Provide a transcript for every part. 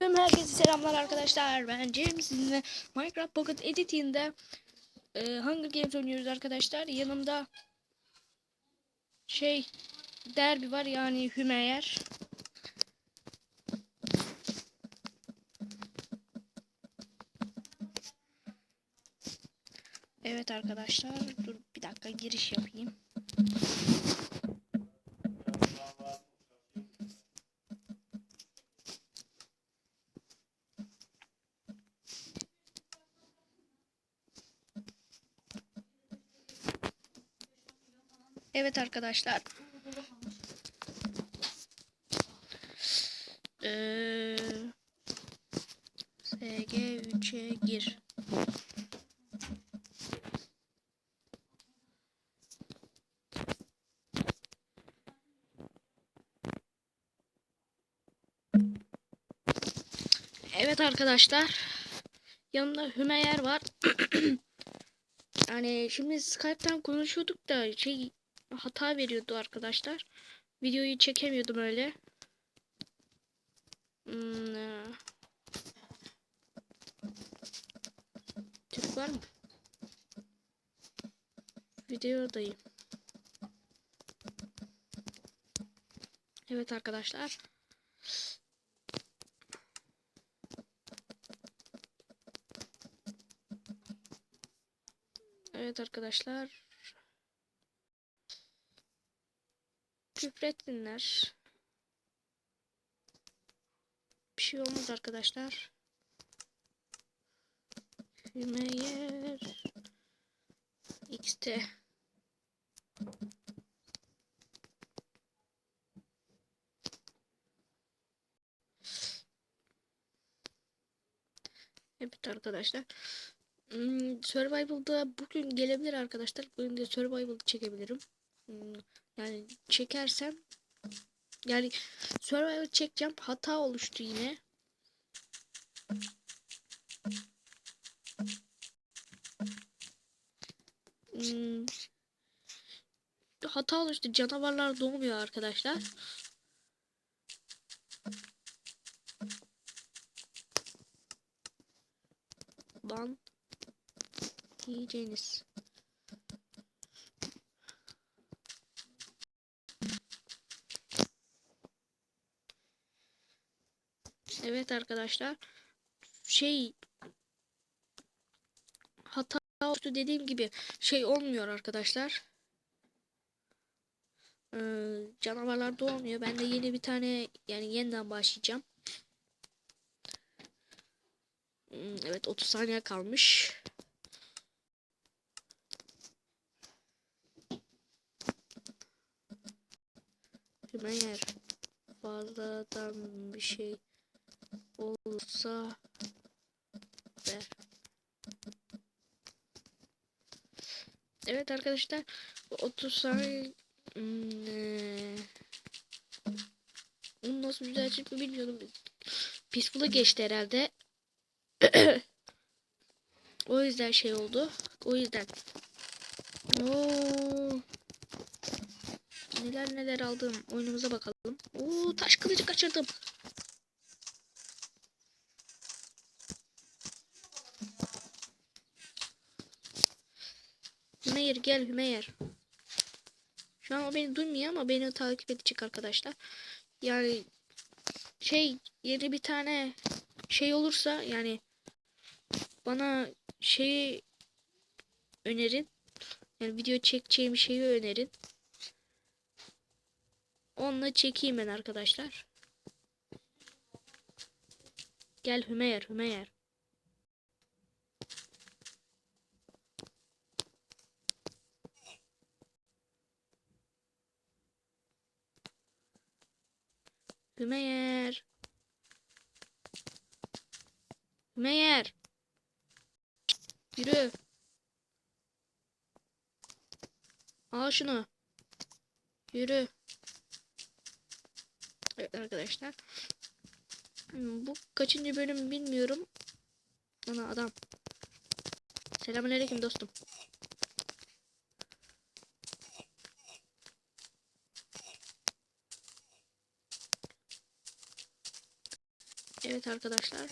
Herkese selamlar arkadaşlar. Ben Cem sizinle Minecraft Pocket Editing'de e, Hunger Games oynuyoruz arkadaşlar. Yanımda şey derbi var yani Hümeyer. Evet arkadaşlar dur bir dakika giriş yapayım. Evet arkadaşlar. Ee, SG3'e gir. Evet arkadaşlar. Yanımda Hümeyer var. Yani şimdi Skype'tan konuşuyorduk da şey hata veriyordu arkadaşlar. Videoyu çekemiyordum öyle. Hmm, e. Türk var mı? Videodayım. Evet arkadaşlar. Evet arkadaşlar. Küfretsinler. Bir şey olmaz arkadaşlar. Hümeyer XT Evet arkadaşlar. Hmm, Survival'da bugün gelebilir arkadaşlar. Bugün de Survival çekebilirim. Hmm, yani çekersem yani Survival çekeceğim. Hata oluştu yine. Hmm, hata oluştu. Canavarlar doğmuyor arkadaşlar. Ban yiyeceğiniz. Evet arkadaşlar. Şey hata oldu dediğim gibi şey olmuyor arkadaşlar. Ee, canavarlar doğmuyor. Ben de yeni bir tane yani yeniden başlayacağım. Hmm, Evet 30 saniye kalmış. Eğer fazladan bir şey olursa ver. Evet arkadaşlar bu 30 saniye hmm, onu nasıl düzeltecek mi bilmiyorum. Peaceful'a geçti herhalde. o yüzden şey oldu. O yüzden. Oo. Neler neler aldım. Oyunumuza bakalım. Oo taş kılıcı kaçırdım. Hümeyer gel Hümeyer. Şu an o beni duymuyor ama beni takip edecek arkadaşlar. Yani şey yeni bir tane şey olursa yani bana şeyi önerin. Yani video çekeceğim şeyi önerin. Onunla çekeyim ben arkadaşlar. Gel Hümeyer, Hümeyer. Hümeyer. Hümeyer. Yürü. Al şunu. Yürü. Evet arkadaşlar. Hmm, Bu kaçıncı bölüm bilmiyorum. Ana adam. Selamünaleyküm dostum. Evet arkadaşlar.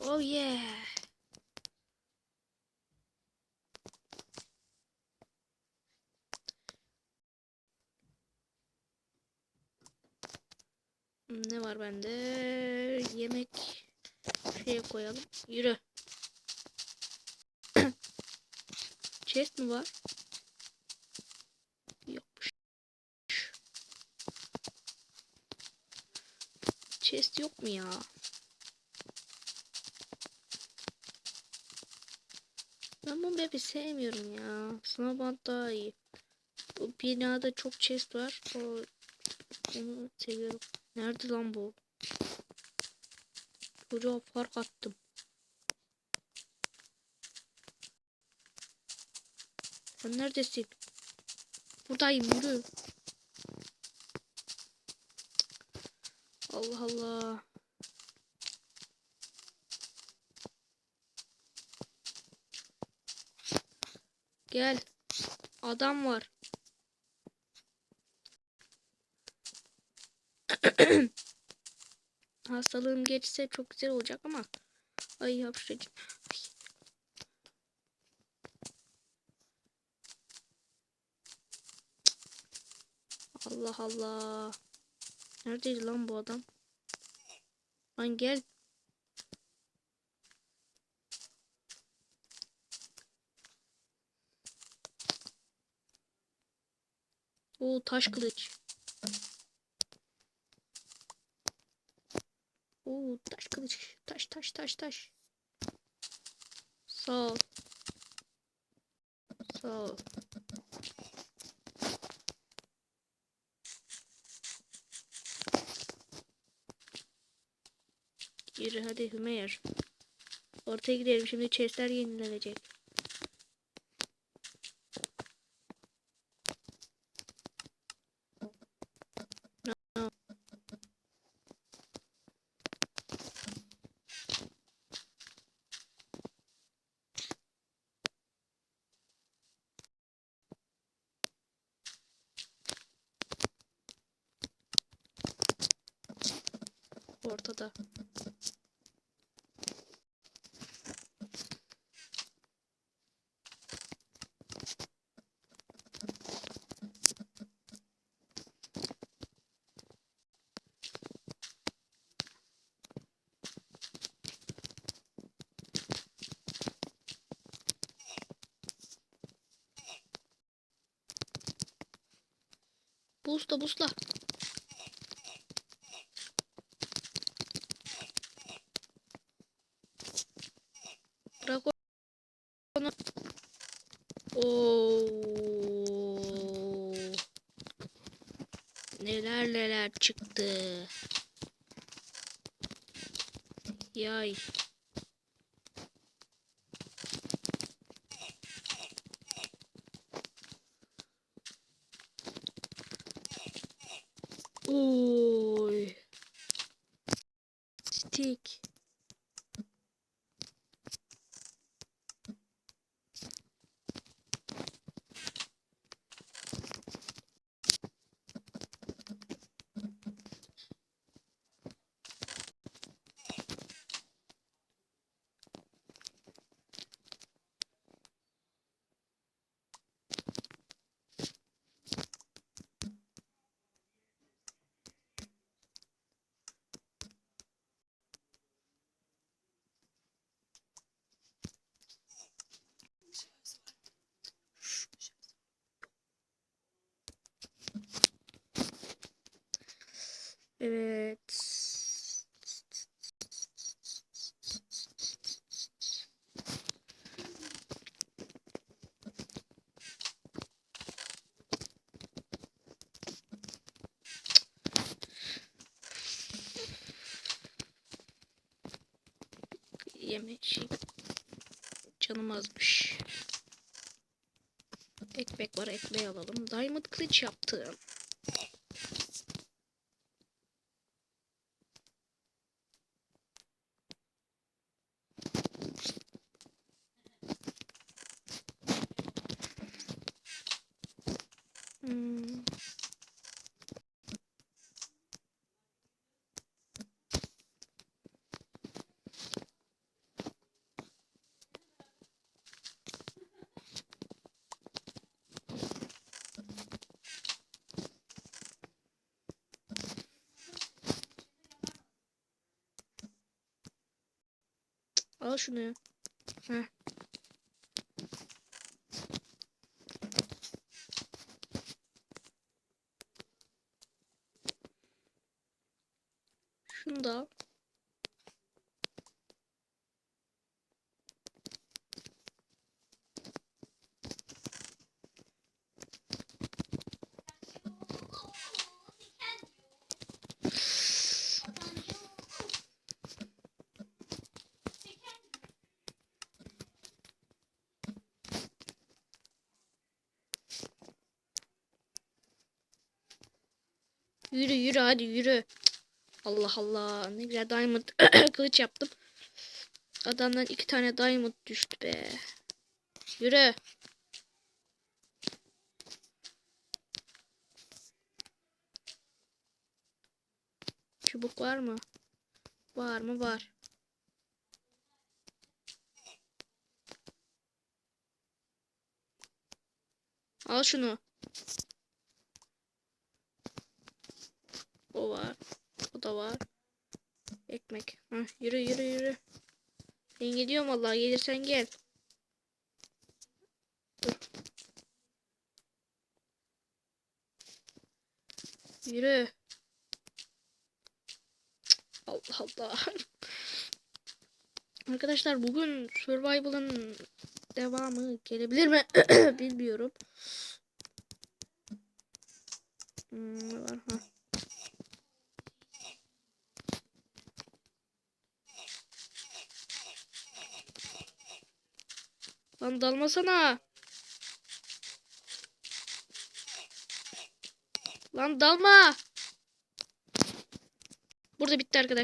Oh yeah. Ne var bende? Yemek şeye koyalım. Yürü. Chest mi var? Chest yok mu ya? Ben bu map'i sevmiyorum ya. Snowbound daha iyi. Bu binada çok chest var. O, onu seviyorum. Nerede lan bu? Çocuğa fark attım. Sen neredesin? Buradayım yürü. Allah Allah. Gel. Adam var. Hastalığım geçse çok güzel olacak ama. Ay hapşıracağım. Allah Allah. Neredeydi lan bu adam? Lan gel. Oo taş kılıç. Oo taş kılıç. Taş taş taş taş. Sağ ol. Sağ ol. Yürü hadi Hümeyr. Ortaya gidelim şimdi chestler yenilenecek. Ortada. Busla busla. Bırak onu. Oo. Neler çıktı. Yay. Oy. Evet. Yemek şey canım azmış. Ekmek var ekmeği alalım. Diamond kılıç yaptım. Al şunu. Heh. Şunu da al. Yürü yürü hadi yürü. Allah Allah ne güzel diamond kılıç yaptım. Adamdan iki tane diamond düştü be. Yürü. Çubuk var mı? Var mı? Var. Al şunu. O var. O da var. Ekmek. Hah, yürü yürü yürü. Ben gidiyorum vallahi gelirsen gel. Dur. Yürü. Allah Allah. Arkadaşlar bugün Survival'ın devamı gelebilir mi? Bilmiyorum. Hmm, var ha. Lan dalmasana. Lan dalma. Burada bitti arkadaşlar.